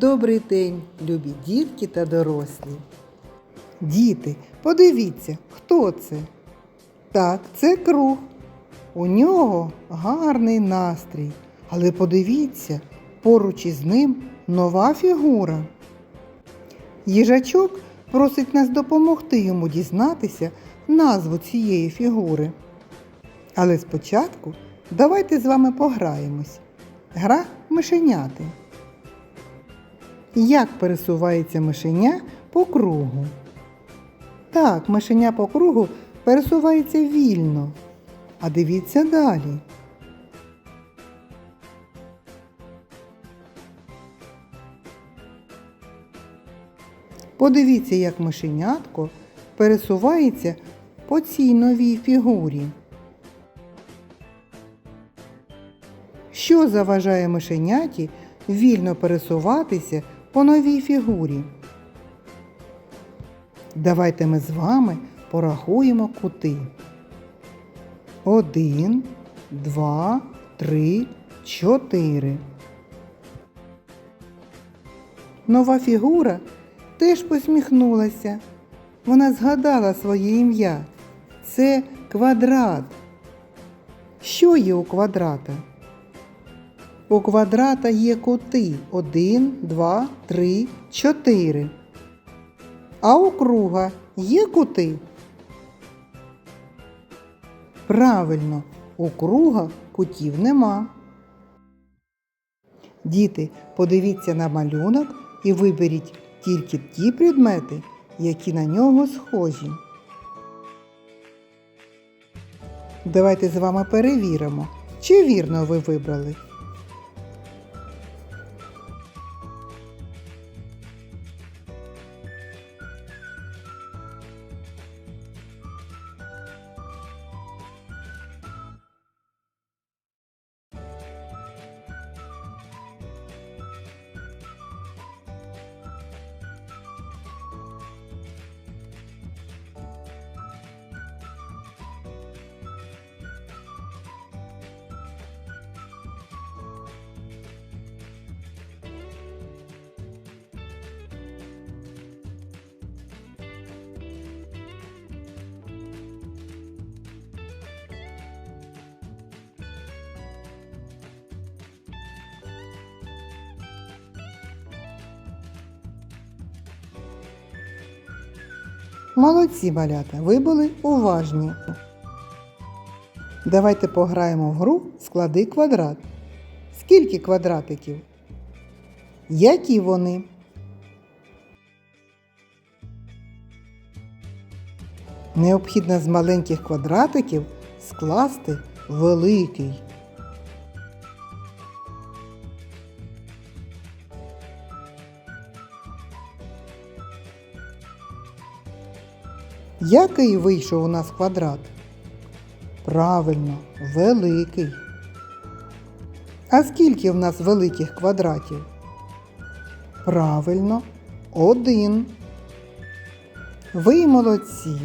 Добрий день, любі дітки та дорослі. Діти, подивіться, хто це? Так, це круг. У нього гарний настрій. Але подивіться, поруч із ним нова фігура. Їжачок просить нас допомогти йому дізнатися назву цієї фігури. Але спочатку давайте з вами пограємось. Гра мишеняти. Як пересувається мишеня по кругу? Так, мишеня по кругу пересувається вільно. А дивіться далі. Подивіться, як мишенятко пересувається по цій новій фігурі. Що заважає мишеняті вільно пересуватися по новій фігурі? Давайте ми з вами порахуємо кути. Один, два, три, чотири. Нова фігура теж посміхнулася. Вона згадала своє ім'я. Це квадрат. Що є у квадрата? У квадрата є кути один, два, три, чотири. А у круга є кути? Правильно, у круга кутів нема. Діти, подивіться на малюнок і виберіть тільки ті предмети, які на нього схожі. Давайте з вами перевіримо, чи вірно ви вибрали. Молодці, малята, ви були уважні. Давайте пограємо в гру склади квадрат. Скільки квадратиків? Які вони? Необхідно з маленьких квадратиків скласти великий. Який вийшов у нас квадрат? Правильно, великий. А скільки в нас великих квадратів? Правильно, один. Ви молодці.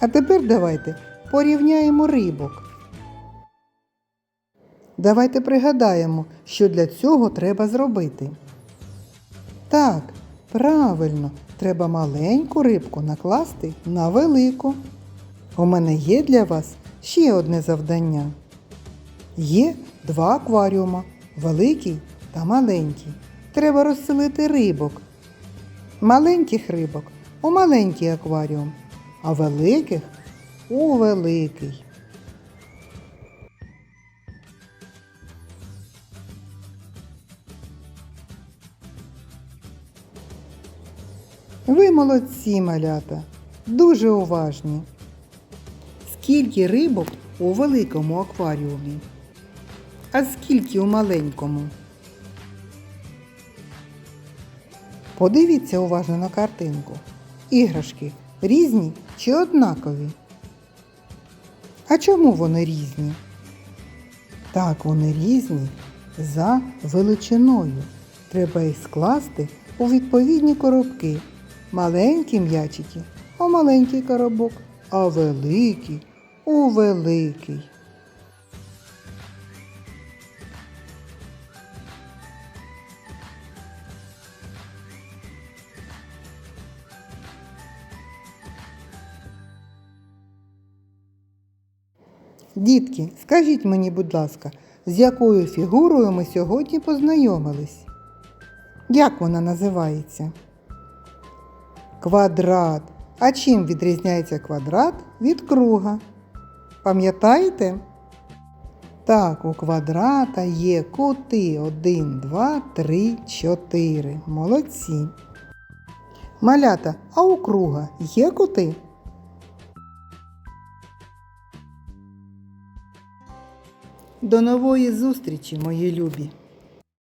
А тепер давайте порівняємо рибок. Давайте пригадаємо, що для цього треба зробити. Так, правильно, треба маленьку рибку накласти на велику. У мене є для вас ще одне завдання. Є два акваріума великий та маленький. Треба розселити рибок. Маленьких рибок у маленький акваріум, а великих у великий. Ви молодці, малята, дуже уважні. Скільки рибок у великому акваріумі? А скільки у маленькому? Подивіться уважно на картинку. Іграшки різні чи однакові? А чому вони різні? Так, вони різні за величиною. Треба їх скласти у відповідні коробки. Маленькі м'ячики у маленький коробок, а великий у великий. Дітки, скажіть мені, будь ласка, з якою фігурою ми сьогодні познайомились? Як вона називається? Квадрат. А чим відрізняється квадрат від круга? Пам'ятаєте? Так, у квадрата є кути 1, 2, 3, 4. Молодці. Малята, а у круга є кути? До нової зустрічі, мої любі!